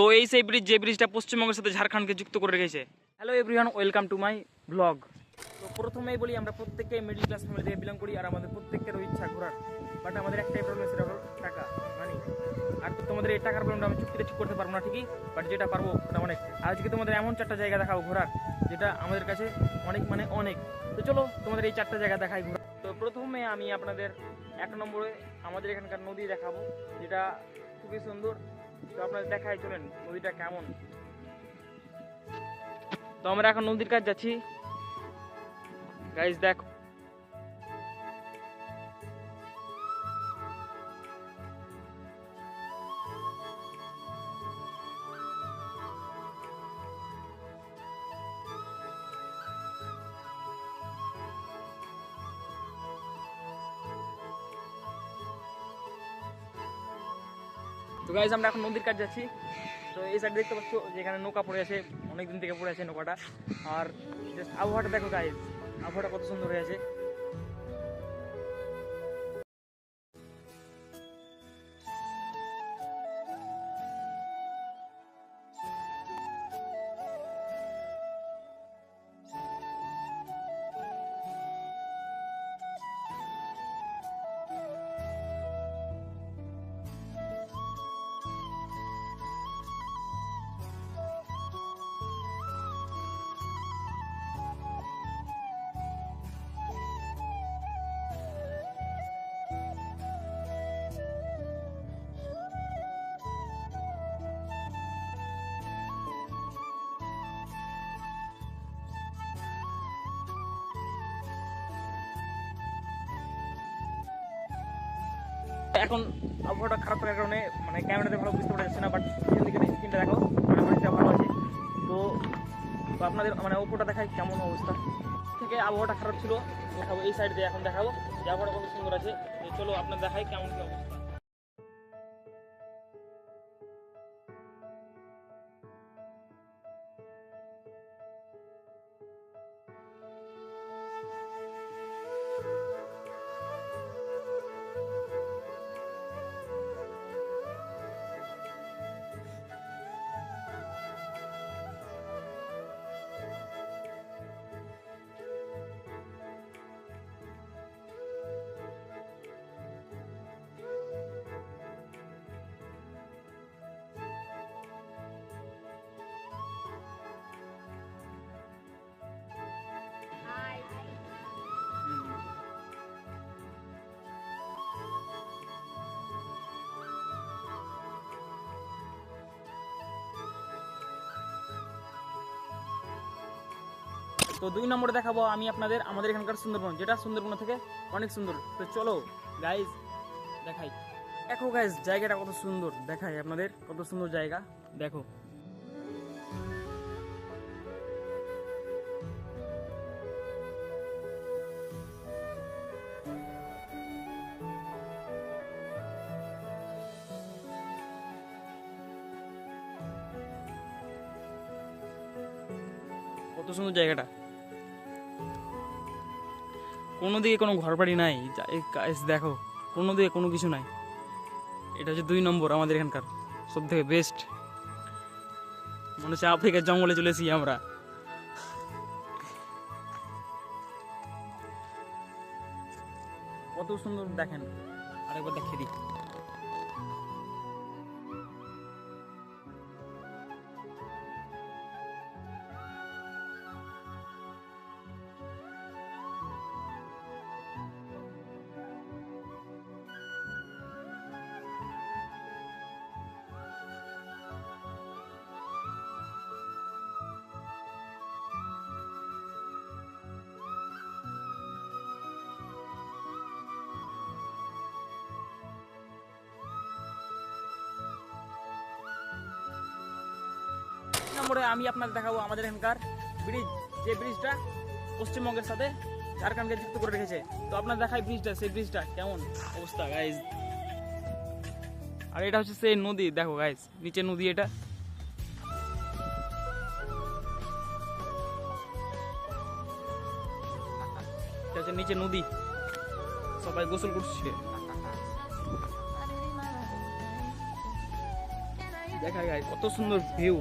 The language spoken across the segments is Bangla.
তো এই সেই ব্রিজ যে ব্রিজটা পশ্চিমবঙ্গের সাথে ঝাড়খণ্ডকে যুক্ত করে রেখেছে। Hello everyone welcome to my blog তো প্রথমেই বলি, আমরা প্রত্যেকে মিডিল ক্লাস ফ্যামিলি থেকে বিলং করি, আর আমাদের প্রত্যেকেরও ইচ্ছা ঘোরার। বাট আমাদের একটাই প্রবলেম সেটা হলো টাকা মানে আর তোমাদের এই টাকার প্রবলেমটা আমি চুক্তিতে ঠিক করতে পারব না ঠিকই বাট যেটা পারব ওটা অনেক। আজকে তোমাদের এমন চারটা জায়গা দেখাবো ঘোরার, যেটা আমাদের কাছে অনেক মানে অনেক। তো চলো, তোমাদের এই চারটা জায়গা দেখাই ঘোরা তো প্রথমে আমি আপনাদের এক নম্বরে আমাদের এখানকার নদী দেখাবো, যেটা খুবই সুন্দর। তো আপনাদের দেখাই চলেন নদীটা কেমন? তো আমরা এখন নদীর কাছে যাচ্ছি। গাইজ দেখো তো গাইজ আমরা এখন নদীর কাজ যাচ্ছি। তো এই সাইড দেখতে পাচ্ছ যে এখানে নৌকা পড়ে আছে অনেক দিন থেকে পড়ে আছে নৌকাটা। আর জাস্ট আবহাওয়াটা দেখো গাইজ আবহাওয়াটা কত সুন্দর হয়ে আছে। এখন আবহাওয়াটা খারাপ থাকার কারণে মানে ক্যামেরাতে ভালো বুঝতে পারা যাচ্ছে না বাট এখান থেকে স্ক্রিনটা দেখো মানে অনেকটা ভালো আছে। তো আপনাদের মানে ওপোটা দেখাই কেমন অবস্থা। থেকে আবহাওয়াটা খারাপ ছিল, দেখাবো, এই সাইড দিয়ে এখন দেখাবো, যে আবহাওয়াটা কত সুন্দর আছে। চলো আপনার দেখাই কেমন কি অবস্থা। তো দুই নম্বরে দেখাবো আমি আপনাদের আমাদের এখানকার সুন্দরবন, যেটা সুন্দরবন থেকে অনেক সুন্দর। তো চলো গাইজ দেখাই। দেখো গাইজ জায়গাটা কত সুন্দর। দেখাই আপনাদের কত সুন্দর জায়গা। দেখো। কত সুন্দর জায়গাটা। কোনো দিকে কোনো ঘর বাড়ি নাই দেখো, কোনো দিকে কোনো কিছু নাই। এটা হচ্ছে দুই নম্বর আমাদের এখানকার সব থেকে বেস্ট মনে হচ্ছে আফ্রিকার জঙ্গলে চলেছি আমরা। কত সুন্দর দেখেন। আরেকবার দেখিয়ে দিই। নম্বরে আমি আপনাদের দেখাবো আমাদের এখানকার ব্রিজ, যে ব্রিজটা পশ্চিমবঙ্গের সাথে ঝাড়খণ্ডকে যুক্ত করে রেখেছে। তো আপনার দেখাই ব্রিজটা, সেই ব্রিজটা কেমন অবস্থা গাইজ আর এটা হচ্ছে সেই নদী, দেখো গাইজ নিচে নদী এটা। হচ্ছে নিচে নদী। সবাই গোসল করছে। দেখা যায় কত সুন্দর ভিউ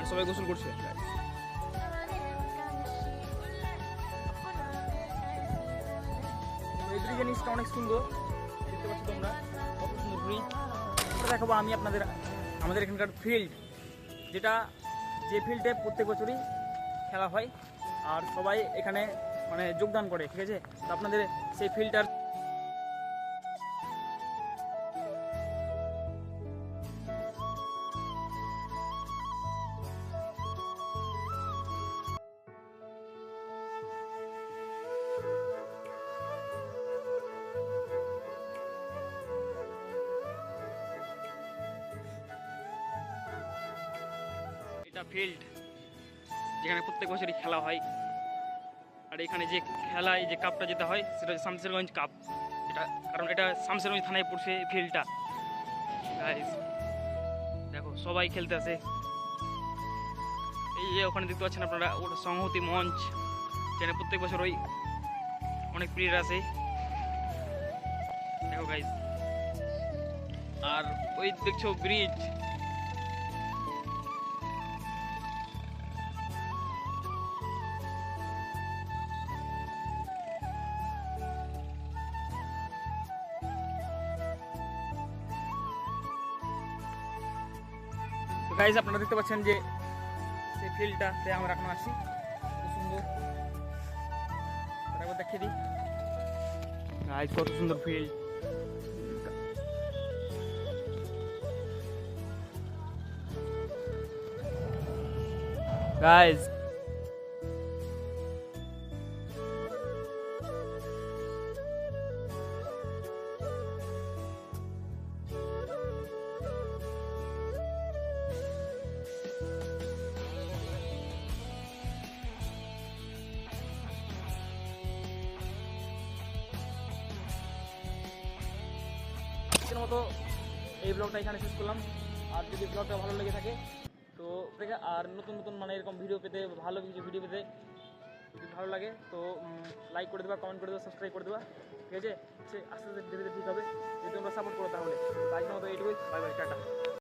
কেন? সবাই গোসল করছে। এই অনেক সুন্দর। দেখতে পাচ্ছ তোমরা? কত সুন্দর ব্রিজ দেখাবো, আমি আপনাদের, আমাদের এখানকার ফিল্ড যেটা যে ফিল্ডে প্রত্যেক বছরই খেলা হয়। আর সবাই এখানে মানে যোগদান করে, ঠিক আছে? তো আপনাদের সেই ফিল্ডটার এটা ফিল্ড যেখানে প্রত্যেক বছরই খেলা হয়। আর এখানে যে খেলায় যে কাপটা যেটা হয়, সেটা হচ্ছে শামসেরগঞ্জ কাপ এটা কারণ এটা শামসেরগঞ্জ থানায় পড়ছে ফিল্ডটা দেখো, সবাই খেলতে আসে। এই যে ওখানে দেখতে পাচ্ছেন আপনারা, ওটা সংহতি মঞ্চ, যেখানে প্রত্যেক বছর ওই অনেক প্লেয়ার আসে। দেখো গাইজ আর ওই দেখছ ব্রিজ গাইজ আপনারা দেখতে পাচ্ছেন যে সেই ফিল্ডটাতে আমরা এখন আসি খুব সুন্দর। একবার দেখিয়ে দিই। গাইজ কত সুন্দর ফিল্ড গাইজ আজকের মতো এই ব্লগটা এখানে শেষ করলাম। আর যদি ব্লগটা ভালো লেগে থাকে, তো আর নতুন নতুন মানে এরকম ভিডিও পেতে, ভালো কিছু ভিডিও পেতে যদি ভালো লাগে, তো লাইক করে দেবা কমেন্ট করে দেবা সাবস্ক্রাইব করে দেবা। ঠিক আছে? আস্তে আস্তে ধীরে ধীরে ঠিক হবে। যদি তোমরা সাপোর্ট করো তাহলে। আজকের মতো এইটুকুই। Bye bye tata.